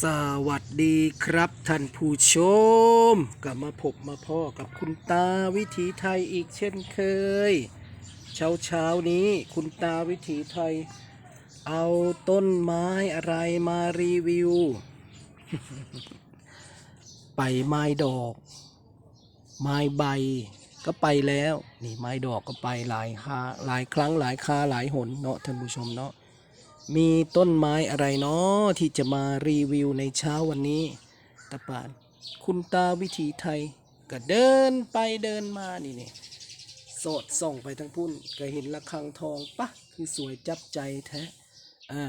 สวัสดีครับท่านผู้ชมกลับมาพบมาพ่อกับคุณตาวิถีไทยอีกเช่นเคย เช้าเช้านี้คุณตาวิถีไทย เอาต้นไม้อะไรมารีวิว ไปไม้ดอก ไม้ใบก็ไปแล้ว นี่ไม้ดอกก็ไปหลายคาหลายครั้งหลายคาหลายหนเนาะท่านผู้ชมเนาะ มีต้นไม้อะไรเนาะที่จะมารีวิวในเช้าวันนี้ตะปานคุณตาวิถีไทย ก็เดินไปเดินมานี่นี่สดส่องไปทั้งพุ่นก็เห็นระฆังทองปะคือสวยจับใจแท้อ่า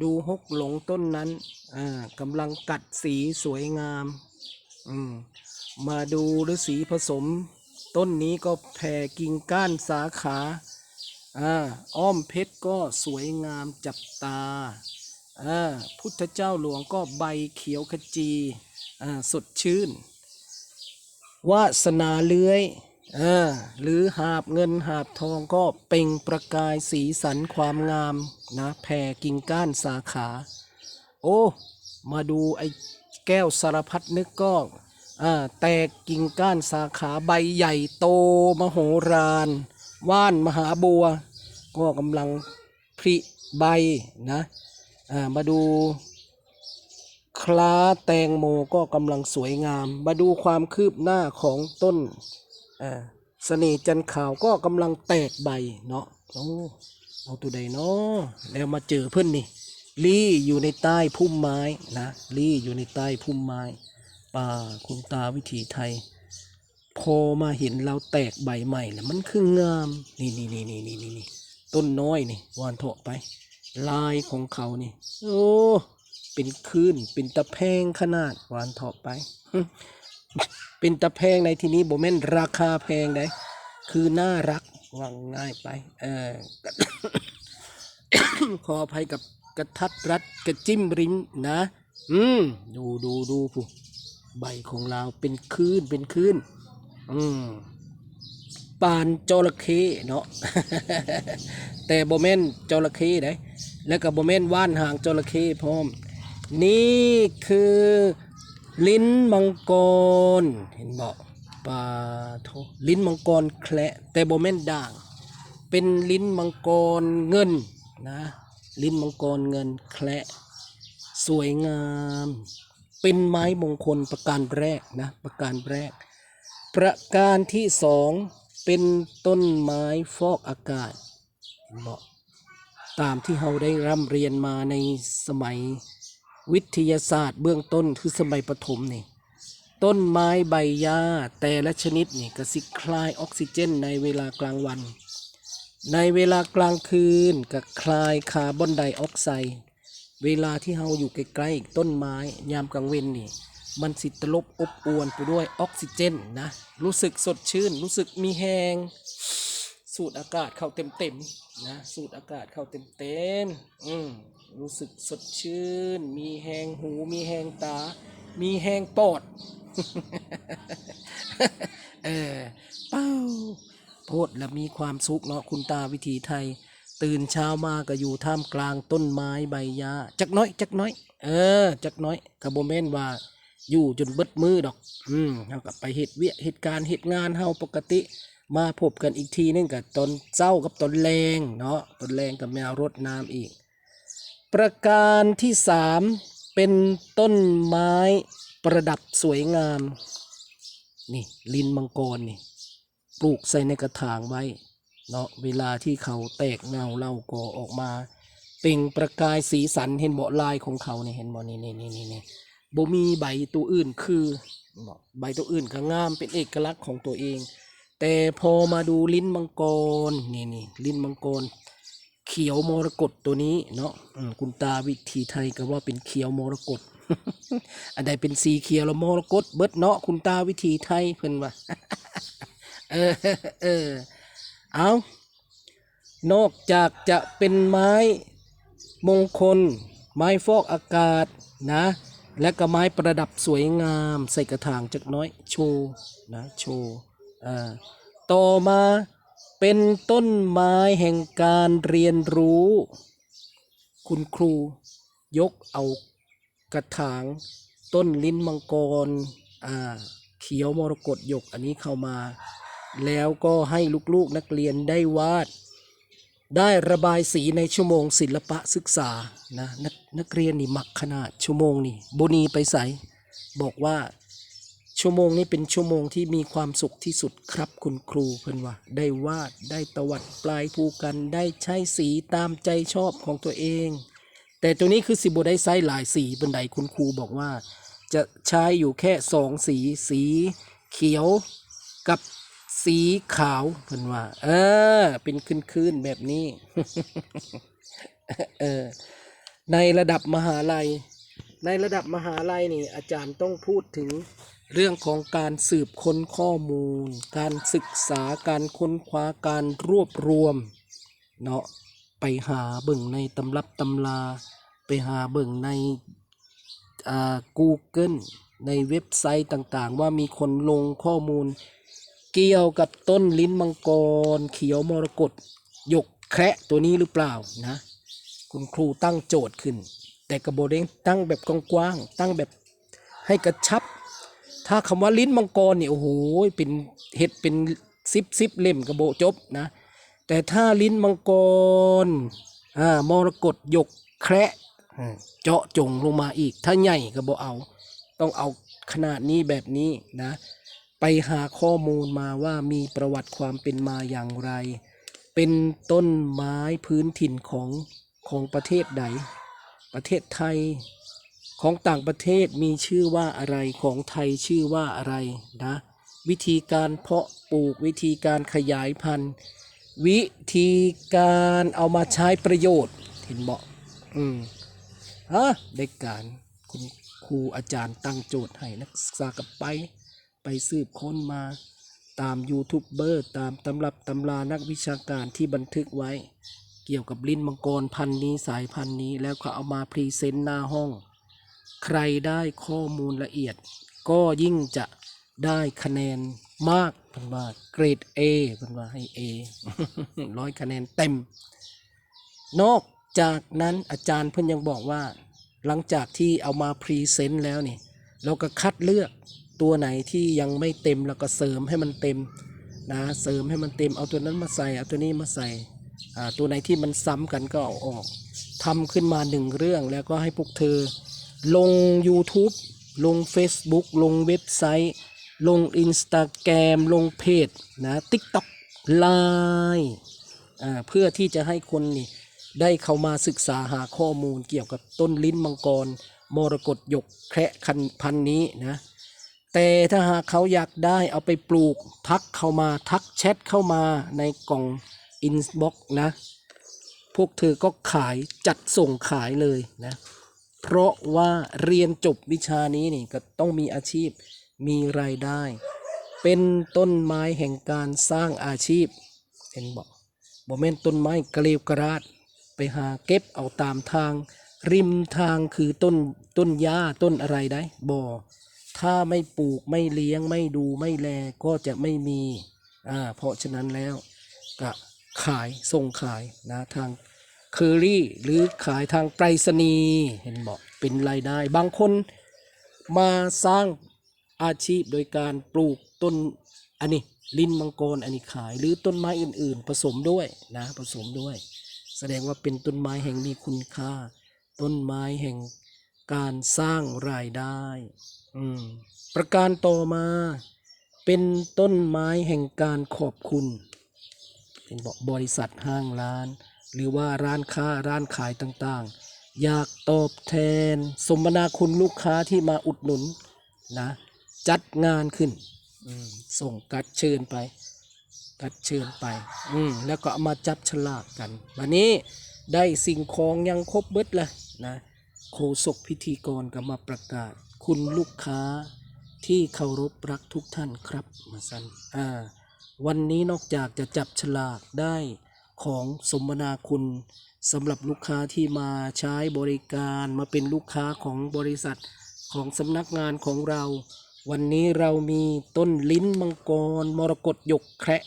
ดูฮกหลงต้นนั้นอ่ากำลังกัดสีสวยงามอืมมาดูฤาษีผสม ต้นนี้ก็แผ่กิ่งก้านสาขา อ้อมเพชรก็สวยงามจับตา พุทธเจ้าหลวงก็ใบเขียวขจีสดชื่น วาสนาเลื้อยอหรือหาบเงินหาบทองก็เปล่งประกายสีสันความงามนะแผ่กิ่งก้านสาขา โอ้ มาดูไอ้แก้วสารพัดนึกก็อ่าแตกกิ่งก้านสาขาใบใหญ่โตมโหฬาร ว่านมหาบัว ก็กำลังผลิใบนะมาดูคล้าแตงโมก็กำลังสวยงาม มาดูความคืบหน้าของต้นเสน่จันขาวก็กำลังแตกใบเนาะโอ้เอาตัวใดเนาะแล้วมาเจอเพื่อนนี่ลี่อยู่ในใต้พุ่มไม้นะลี่อยู่ในใต้พุ่มไม้ ป่าคุณตาวิถีไทย พอมาเห็นเราแตกใบใหม่แล้วมันคืองาม นี่นี่นี่นี่นี่นี่นี่ต้นน้อยนี่วานเถาะไป ลายของเขานี่ โอ้เป็นคืนเป็นตะแพงขนาดวานเถาะไป เป็นตะแพงในที่นี้บ่แม่นราคาแพงได้คือน่ารักว่าง่ายไป เออขออภัยกับกระทัดรัดกระจิ้มริ้นนะ อืม ดูดูดูผู้ใบของเราเป็นคลื่นเป็นคลื่น อืมปานจระเข้เนาะ แต่โบแมนจระเข้ได้แล้วก็โบแมนว่านหางจระเข้พร้อม นี่คือลิ้นมังกร เห็นบอกปลาโทลิ้นมังกรแคละแต่โบแมนด่าง เป็นลิ้นมังกรเงินนะ ลิ้นมังกรเงินแคละสวยงาม เป็นไม้มงคลประการแรกนะ ประการแรก ประการที่สองเป็นต้นไม้ฟอกอากาศเหมาะตามที่เราได้ร่ำเรียนมาในสมัยวิทยาศาสตร์เบื้องต้นคือสมัยประถมนี่ ต้นไม้ใบหญ้าแต่ละชนิดนี่ก็สิคลายออกซิเจนในเวลากลางวัน ในเวลากลางคืนก็คลายคาร์บอนไดออกไซด์เวลาที่เราอยู่ใกล้ๆต้นไม้ยามกลางเวนนี่ มันสิตลบอบอวนไปด้วยออกซิเจนนะ รู้สึกสดชื่น รู้สึกมีแหงสูดอากาศเข้าเต็มๆนะสูดอากาศเข้าเต็มๆอืมรู้สึกสดชื่น มีแหงหู มีแหงตา มีแหงปอดเออเป้าโพดและมีความสุขเนาะคุณตาวิถีไทย ตื่นเช้ามาก็อยู่ท่ามกลางต้นไม้ใบหญ้าจักน้อยจักน้อย เออ จักน้อยกระโบแม่นว่า อยู่จนเบิดมือดอก อืมเฮากับไปเหตุเวียเหตุการณ์เหตุงานเฮาปกติ มาพบกันอีกทีนึงกับตอนเจ้ากับตอนแรงเนาะตอนแรงกับแมวรดน้ำอีก ประการที่สามเป็นต้นไม้ประดับสวยงาม นี่ลินมังกรนี่ ปลูกใส่ในกระถางไว้ เนาะเวลาที่เขาแตกเงาเล่าก่อออกมา เปล่งประกายสีสันเห็นบ่ลายของเขาเนี่ยเห็นบ่นี่นี่นี่นี่นี่ บ่มีใบตัวอื่นคือบ่ใบตัวอื่นก็งามเป็นเอกลักษณ์ของตัวเอง แต่พอมาดูลิ้นมังกรนี่นี่ลิ้นมังกร เขียวมรกตตัวนี้เนาะอืมคุณตาวิธีไทยก็ว่าเป็นเขียวมรกตอันใดเป็นสีเขียวแล้วมรกตเบิดเนาะคุณตาวิธีไทยเพิ่นว่าเออเออเอานอกจากจะเป็นไม้มงคล ไม้ฟอกอากาศนะ และก็ไม้ประดับสวยงาม ใส่กระถางจักน้อยโชว์นะโชว์ต่อมาเป็นต้นไม้แห่งการเรียนรู้ คุณครูยกเอากระถางต้นลิ้นมังกรเขียวมรกตหยกอันนี้เข้ามา แล้วก็ให้ลูกๆนักเรียนได้วาด ได้ระบายสีในชั่วโมงศิลปะศึกษานะนักนักเรียนนี่มักขนาดชั่วโมงนี่โบนีไปใสบอกว่าชั่วโมงนี้เป็นชั่วโมงที่มีความสุขที่สุดครับคุณครูเพิ่นว่า ได้วาดได้ตวัดปลายภูกันได้ใช้สีตามใจชอบของตัวเอง แต่ตัวนี้คือสิบได้ไซส์หลายสีบันไดคุณครูบอกว่า จะใช้อยู่แค่สองสี สีเขียวกับ สีขาวเพิ่นว่า เออ เป็นคืนๆแบบนี้ เออ ในระดับมหาลัย ในระดับมหาลัยนี่ อาจารย์ต้องพูดถึงเรื่องของการสืบค้นข้อมูล การศึกษาการค้นคว้าการรวบรวม เนาะไปหาเบิ่งในตำรับตำราไปหาเบิ่งในอ่า Google ในเว็บไซต์ต่างๆ ว่ามีคนลงข้อมูล เกี่ยวกับต้นลิ้นมังกร เขียวมรกตหยกแคระตัวนี้หรือเปล่านะ คุณครูตั้งโจทย์ขึ้น แต่กระโบเด้งตั้งแบบกว้างๆตั้งแบบให้กระชับ ถ้าคำว่าลิ้นมังกรเนี่ยโอ้โหเป็นเห็ดเป็นซิบซิบเล่มกระโบจบนะ แต่ถ้าลิ้นมังกรอ่ามรกตหยกแคระเจาะจงลงมาอีก ถ้าใหญ่ก็บ่เอา ต้องเอาขนาดนี้แบบนี้นะ ไปหาข้อมูลมาว่ามีประวัติความเป็นมาอย่างไร เป็นต้นไม้พื้นถิ่นของของประเทศใด ประเทศไทยของต่างประเทศมีชื่อว่าอะไรของไทยชื่อว่าอะไรนะ วิธีการเพาะปลูกวิธีการขยายพันธุ์ วิธีการเอามาใช้ประโยชน์เห็นเบอกอืมฮะได้การคุณครูอาจารย์ตั้งโจทย์ให้นักศึกษากับไป ไปสืบค้นมาตามยูทูบเบอร์ตามตำรับตำรานักวิชาการที่บันทึกไว้ เกี่ยวกับลิ้นมังกรพันธุ์นี้สายพันธุ์นี้ แล้วก็เอามาพรีเซนต์หน้าห้อง ใครได้ข้อมูลละเอียด ก็ยิ่งจะได้คะแนนมากพันว่าเกรด A พันว่าให้ A ร้อยคะแนนเต็ม นอกจากนั้นอาจารย์เพิ่นยังบอกว่า หลังจากที่เอามาพรีเซนต์แล้วนี่ เราก็คัดเลือก ตัวไหนที่ยังไม่เต็มเราก็เสริมให้มันเต็มนะเสริมให้มันเต็มเอาตัวนั้นมาใส่เอาตัวนี้มาใส่ตัวไหนที่มันซ้ำกันก็เอาออกทำขึ้นมาหนึ่งเรื่องแล้วก็ให้พวกเธอ ลง YouTube ลง Facebook ลงเว็บไซต์ ลง Instagram ลงเพจนะ TikTok l i n e เพื่อที่จะให้คนนี่ได้เข้ามาศึกษาหาข้อมูลเกี่ยวกับต้นลิ้นมังกร มรกตหยกแคระคันพันนี้นะ แต่ถ้าหากเขาอยากได้เอาไปปลูกทักเข้ามาทักแชทเข้ามาในกล่องอินบ็อกนะ พวกเธอก็ขายจัดส่งขายเลยนะ เพราะว่าเรียนจบวิชานี้นี่ก็ต้องมีอาชีพมีรายได้ เป็นต้นไม้แห่งการสร้างอาชีพเห็นบอกบ่แม่นต้นไม้กระเลวกระราดไปหาเก็บเอาตามทาง ริมทางคือต้นต้นหญ้าต้นอะไรได้บ่ ถ้าไม่ปลูกไม่เลี้ยงไม่ดูไม่แลก็จะไม่มีอ่าเพราะฉะนั้นแล้วก็ขายส่งขายนะทางเคอรี่หรือขายทางไปรษณีย์เห็นบอกเป็นรายได้ บางคนมาสร้างอาชีพโดยการปลูกต้นอันนี้ลิ้นมังกรอันนี้ขายหรือต้นไม้อื่น ๆ ผสมด้วยนะผสมด้วย แสดงว่าเป็นต้นไม้แห่งมีคุณค่า ต้นไม้แห่งการสร้างรายได้ ประการต่อมาเป็นต้นไม้แห่งการขอบคุณเป็นบอกบริษัทห้างร้าน หรือว่าร้านค้าร้านขายต่างๆ อยากตอบแทน สมนาคุณลูกค้าที่มาอุดหนุนนะ จัดงานขึ้นส่งกัดเชิญไป กัดเชิญไป อืมแล้วก็มาจับฉลากกันวันนี้ได้สิ่งของยังครบเบิดเลยนะโฆษกพิธีกรก็มาประกาศ คุณลูกค้าที่เคารพรักทุกท่านครับมาสันอ่าวันนี้นอกจากจะจับฉลากได้ของสมนาคุณสำหรับลูกค้าที่มาใช้บริการมาเป็นลูกค้าของบริษัทของสำนักงานของเรา วันนี้เรามีต้นลิ้นมังกร มรกตหยกแคระ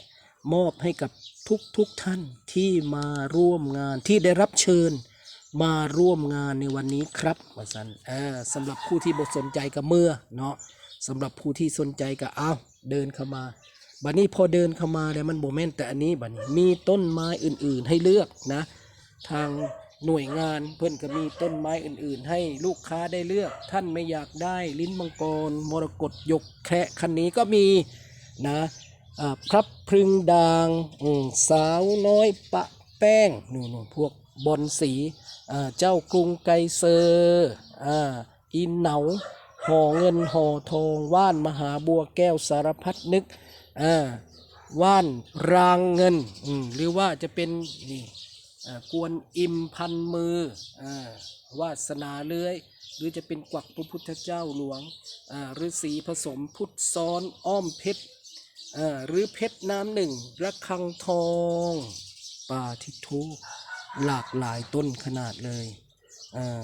มอบให้กับทุกทุกๆท่านที่มาร่วมงานที่ได้รับเชิญ มาร่วมงานในวันนี้ครับว่าสันเออสำหรับผู้ที่บสนใจกับเมื่อเนาะสำหรับผู้ที่สนใจก็เอาเดินเข้ามาบัดนี้พอเดินเข้ามาแล้วมันโบแมนแต่อันนี้บัดนี้มีต้นไม้อื่น ๆ ให้เลือกนะ ทางหน่วยงานเพื่อนก็มีต้นไม้อื่น ๆ ให้ลูกค้าได้เลือก ท่านไม่อยากได้ลิ้นมังกรมรกตยกแคระคันนี้ก็มีนะอ่าพรับพรึงดางสาวน้อยปะแป้งนู่นๆพวกบอลสี เจ้ากรุงไกเซอร์อินเหนาห่อเงินห่อทองว่านมหาบัวแก้วสารพัดนึกว่านรางเงินหรือว่าจะเป็นนี่กวนอิมพันมืออวาสนาเลื้อย หรือจะเป็นกวักพระพุทธเจ้าหลวงอ่าฤาษีผสมพุทธซ้อนอ้อมเพชรหรือเพชรน้ำหนึ่งระฆังทองปาทิทุ หลากหลายต้นขนาดเลยอ่า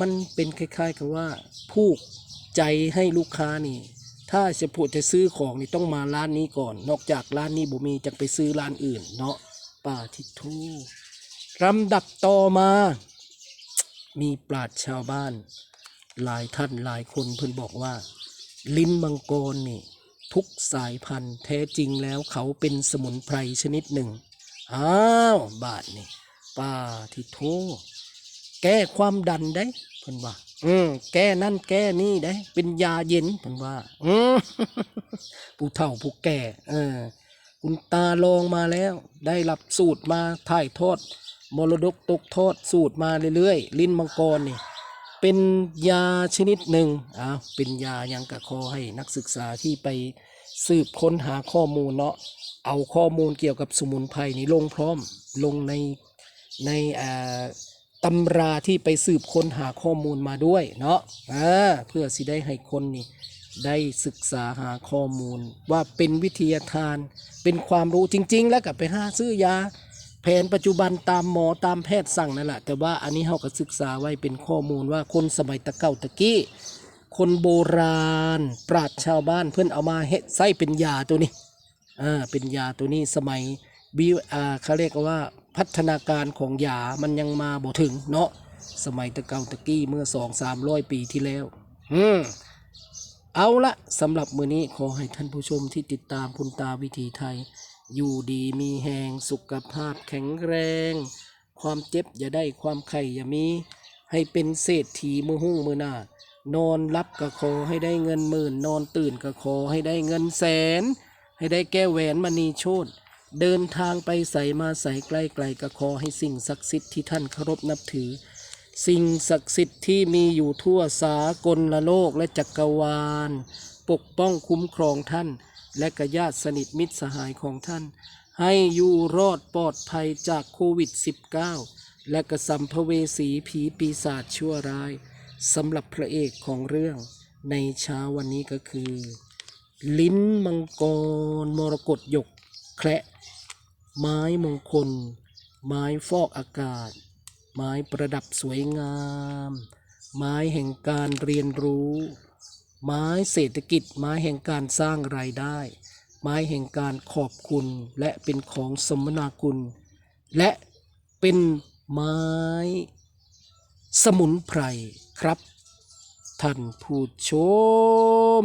มันเป็นคล้ายๆกับว่าผูกใจให้ลูกค้านี่ ถ้าจะพูดจะซื้อของนี่ต้องมาร้านนี้ก่อน นอกจากร้านนี้บ่มีจะไปซื้อร้านอื่น เนาะปาทิทุลำดับต่อมา มีปราชญ์ชาวบ้าน หลายท่านหลายคนเพิ่นบอกว่า ลิ้นมังกรนี่ ทุกสายพันธุ์แท้จริงแล้วเขาเป็นสมุนไพรชนิดหนึ่ง อ้าว บาทนี่ ป้าที่โทแก้ความดันได้เพิ่นว่าอืมแก้นั่นแก้นี่ได้ เป็นยาเย็นเพิ่นว่าอืมผู้เฒ่าผู้แก่ เออ คุณตาลองมาแล้ว ได้รับสูตรมาถ่ายทอดมรดกตกทอดสูตรมาเรื่อยๆ ลิ้นมังกรนี่ เป็นยาชนิดหนึ่งอ้าวเป็นยายังกะขอให้นักศึกษาที่ไปสืบค้นหาข้อมูลเนาะเอาข้อมูลเกี่ยวกับสมุนไพรนี้ลงพร้อมลงใน ในอ่าตำราที่ไปสืบค้นหาข้อมูลมาด้วยเนาะอ่าเพื่อสิได้ให้คนนี่ได้ศึกษาหาข้อมูล ว่าเป็นวิทยาทาน เป็นความรู้จริง ๆ แล้วก็ไปหาซื้อยาแผนปัจจุบันตามหมอตามแพทย์สั่งนั่นแหละแต่ว่าอันนี้เราก็ศึกษาไว้เป็นข้อมูลว่าคนสมัยตะเก่าตะกี้ คนโบราณ ปราชชาวบ้านเพื่อนเอามาเฮ็ดใส่เป็นยาตัวนี้อ่าเป็นยาตัวนี้สมัยบิวอ่าเขาเรียกว่า พัฒนาการของยามันยังมาบ่ถึงเนาะสมัยตะเกาตะกี้เมื่อสองสามร้อยปีที่แล้ว อืมเอาละสำหรับมือนี้ขอให้ท่านผู้ชมที่ติดตามพุนตาวิถีไทย อยู่ดีมีแหงสุขภาพแข็งแรง ความเจ็บอย่าได้ความไข่อย่ามี ให้เป็นเศรษฐีมือหุ้งมือหน้านอนรับก็ขอให้ได้เงินหมื่น นอนตื่นก็ขอให้ได้เงินแสน ให้ได้แก้วแหวนมณีโชต เดินทางไปใส่มาใส่ใกล้ไกลก็ขอให้สิ่งศักดิ์สิทธิ์ที่ท่านเคารพนับถือ สิ่งศักดิ์สิทธิ์ที่มีอยู่ทั่วสากลละโลกและจักรวาล ปกป้องคุ้มครองท่าน และกญาติสนิทมิตรสหายของท่าน ให้อยู่รอดปลอดภัยจากโควิด -19 และกระสัมภเวสีผีปีศาจชั่วร้ายสำหรับพระเอกของเรื่องในเช้าวันนี้ก็คือ ลิ้นมังกรมรกตหยก แคระไม้มงคล ไม้ฟอกอากาศ ไม้ประดับสวยงาม ไม้แห่งการเรียนรู้ ไม้เศรษฐกิจ ไม้แห่งการสร้างรายได้ ไม้แห่งการขอบคุณและเป็นของสมนาคุณ และเป็นไม้สมุนไพรครับ ท่านผู้ชม